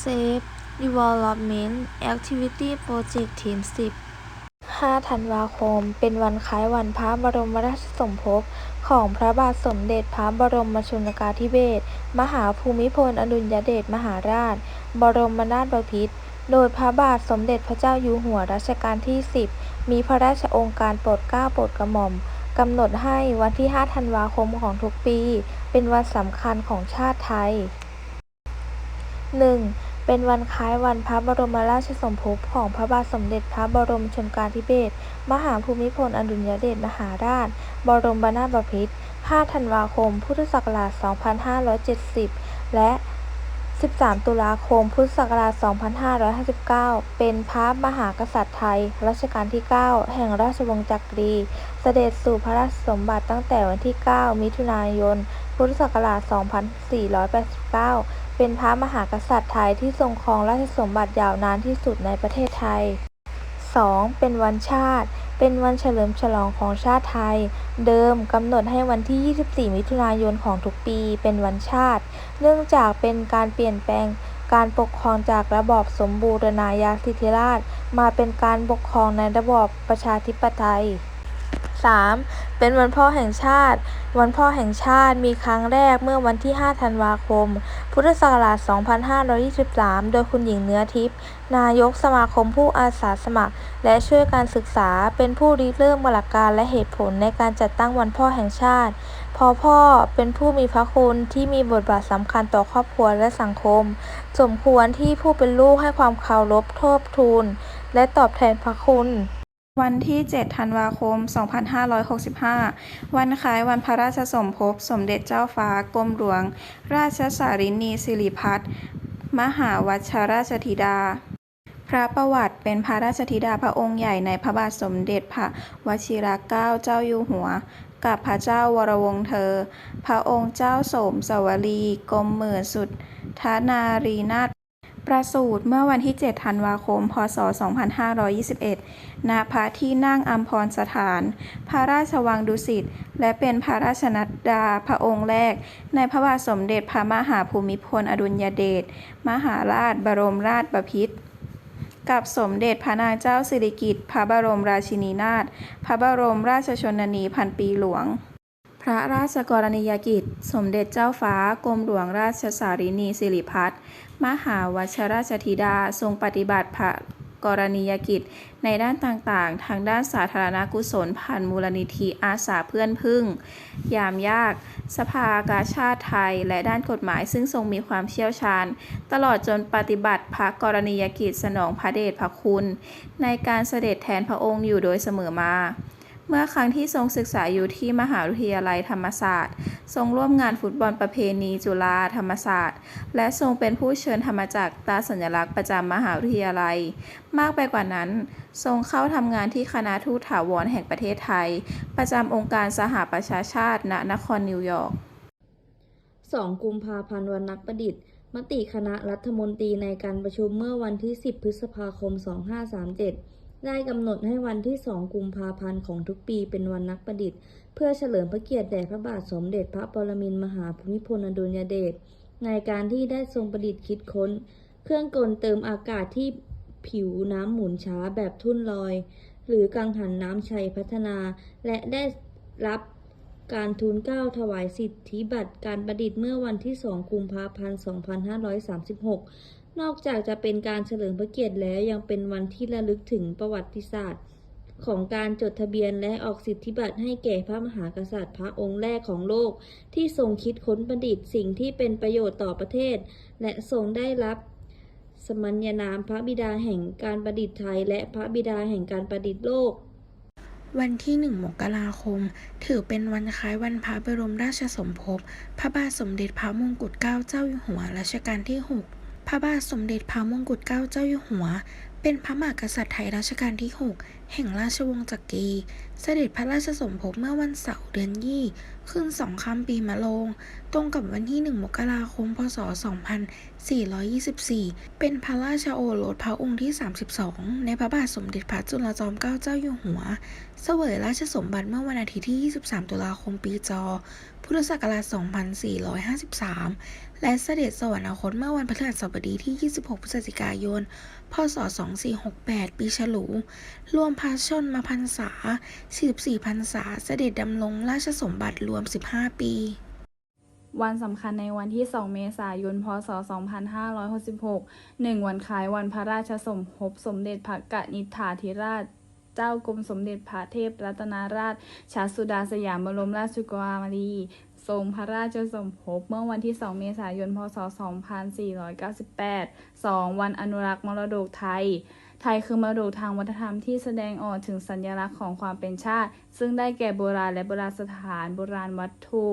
Safe Development Activity Project Team 10 5 ธันวาคม เป็นวันคล้ายวันพระบรมราชสมภพของพระบาทสมเด็จพระบรมชนกาธิเบศร มหาภูมิพลอดุลยเดชมหาราช บรมนาถบพิตรโดยพระบาทสมเด็จพระเจ้าอยู่หัวรัชกาลที่ 10 มีพระราชองค์การโปรดเกล้าโปรดกระหม่อมกำหนดให้วันที่ 5 ธันวาคมของทุกปี เป็นวันสำคัญของชาติไทย 1. เป็นวันคล้ายวันพระบรมราชสมภพของพระบาทสมเด็จพระบรมชนกาธิเบศรมหาภูมิพลอดุลยเดชมหาราช บรมนาถบพิตร5ธันวาคม พุทธศักราช 2570 และ 13 ตุลาคม พุทธศักราช 2559 เป็นพระมหากษัตริย์ไทย รัชกาลที่ 9 แห่งราชวงศ์จักรี เสด็จสู่พระราชสมบัติตั้งแต่วันที่ 9 มิถุนายน พุทธศักราช 2489 เป็นพระมหากษัตริย์ไทยที่ทรงครองราชสมบัติยาวนานที่สุดในประเทศไทย 2. เป็นวันชาติ เป็นวันเฉลิมฉลองของชาติไทย เดิมกำหนดให้วันที่ 24 มิถุนายนของทุกปี เป็นวันชาติ เนื่องจากเป็นการเปลี่ยนแปลงการปกครองจากระบอบสมบูรณาญาสิทธิราชย์มาเป็นการปกครองในระบอบประชาธิปไตย 3. เป็นวันพ่อแห่งชาติ วันพ่อแห่งชาติมีครั้งแรกเมื่อวันที่ 5 ธันวาคม พุทธศักราช 2523 โดยคุณหญิงเนื้อทิพย์ นายกสมาคมผู้อาสาสมัคร และช่วยการศึกษา เป็นผู้ริเริ่มหลักการและเหตุผลในการจัดตั้งวันพ่อแห่งชาติ พอพ่อเป็นผู้มีพระคุณที่มีบทบาทสำคัญต่อครอบครัวและสังคม สมควรที่ผู้เป็นลูกให้ความเคารพทิดทูนและตอบแทนพระคุณ วันที่ 7 ธันวาคม 2565 วันคล้ายวันพระราชสมภพ สมเด็จเจ้าฟ้ากรมหลวง ราชสารินีสิริพัฒน์มหาวัชราชธิดา พระประวัติเป็นพระราชธิดาพระองค์ใหญ่ในพระบาทสมเด็จพระวชิรเกล้าเจ้าอยู่หัว กับพระเจ้าวรวงศ์เธอ พระองค์เจ้าโสมสวลีกรมหมื่นสุดทนารีนาถ ประสูติเมื่อวันที่ 7 ธันวาคม พศ 2521 ณ พระที่นั่งอัมพรสถาน พระราชวังดุสิต และเป็นพระราชนัดดาพระองค์แรก ในพระบาทสมเด็จพระมหาภูมิพลอดุลยเดช มหาราชบรมราชบพิตรกับสมเด็จพระนางเจ้าสิริกิติ์ พระบรมราชินีนาถ พระบรมราชชนนีพันปีหลวง พระราชกรณียกิจ สมเด็จเจ้าฟ้ากรมหลวงราชสารินีสิริพัฒน์มหาวัชราชธิดาทรงปฏิบัติพระกรณียกิจในด้านต่างๆ ทางด้านสาธารณกุศลผ่านมูลนิธิอาสาเพื่อนพึ่ง ยามยาก สภากาชาติไทย และด้านกฎหมายซึ่งทรงมีความเชี่ยวชาญ ตลอดจนปฏิบัติพระกรณียกิจสนองพระเดชพระคุณ ในการเสด็จแทนพระองค์อยู่โดยเสมอมา เมื่อครั้งที่ทรงศึกษาอยู่ที่มหาวิทยาลัยธรรมศาสตร์ ทรงร่วมงานฟุตบอลประเพณีจุฬาธรรมศาสตร์ และทรงเป็นผู้เชิญธรรมจักรตาสัญลักษณ์ประจำมหาวิทยาลัย มากไปกว่านั้น ทรงเข้าทำงานที่คณะทูตถาวรแห่งประเทศไทย ประจำองค์การสหประชาชาติณนครนิวยอร์ก 2 กุมภาพันธ์วันนักประดิษฐ์ มติคณะรัฐมนตรีในการประชุมเมื่อวันที่ 10 พฤษภาคม 2537 ได้กำหนดให้วันที่ 2 กุมภาพันธ์ของทุกปีเป็นวันนักประดิษฐ์ เพื่อเฉลิมพระเกียรติแด่พระบาทสมเด็จพระปรมินทรมหาภูมิพลอดุลยเดชในการที่ได้ทรงประดิษฐ์คิดค้น เครื่องกลเติมอากาศที่ผิวน้ำหมุนช้าแบบทุ่นลอย หรือกังหันน้ำชัยพัฒนา และได้รับการทูลเกล้าถวายสิทธิบัตรการประดิษฐ์เมื่อวันที่ 2 กุมภาพันธ์ 2536 นอกจากจะเป็นการเฉลิมพระเกียรติแล้วยังเป็นวันที่ระลึกถึงประวัติศาสตร์ ของการจดทะเบียนและออกสิทธิบัตรให้แก่พระมหากษัตริย์พระองค์แรกของโลก ที่ทรงคิดค้นประดิษฐ์สิ่งที่เป็นประโยชน์ต่อประเทศ และทรงได้รับ สมัญญานามพระบิดาแห่งการประดิษฐ์ไทย และพระบิดาแห่งการประดิษฐ์โลกวันที่ 1 มกราคม ถือเป็นวันคล้ายวันพระบรมราชสมภพ พระบาทสมเด็จพระมงกุฎเกล้าเจ้าอยู่หัวรัชกาลที่ 6 พระบาทสมเด็จพระมงกุฎเกล้าเจ้าอยู่หัว เป็นพระมหากษัตริย์ไทยรัชกาลที่ 6 แห่งราชวงศ์จักรี เสด็จพระราชสมภพเมื่อวันเสาร์เดือนยี่ขึ้นสองคำปีมะโรงตรงกับวันที่ 1 มกราคม พศ 2424 เป็นพระราชโอรสพระองค์ที่ 32 ในพระบาทสมเด็จพระจุลจอมเกล้าเจ้าอยู่หัว เสวยราชสมบัติเมื่อวันอาทิตย์ที่ 23 ตุลาคมปีจอ พุทธศักราช 2453 และเสด็จสวรรคตเมื่อวันพฤหัสบดีที่ 26 พฤศจิกายน พศ 2468 ปีฉลู รวมพระชนมพรรษา 44 พรรษา เสด็จดำรงราชสมบัติรวม 15 ปี วันสำคัญในวันที่ 2 เมษายน พศ 2566 1 วันคล้ายวันพระราชสมภพสมเด็จพระกนิษฐาธิราช เจ้ากรมสมเด็จพระเทพรัตนราชชาสุดาสยามบรมราชกุมารีทรงพระราชสมภพเมื่อวันที่ 2 เมษายน พศ 2498 2 วันอนุรักษ์มรดกไทย ไทยคือมรดกทางวัฒนธรรมที่แสดงออกถึงสัญลักษณ์ของความเป็นชาติ ซึ่งได้แก่โบราณและโบราณสถาน โบราณวัตถุ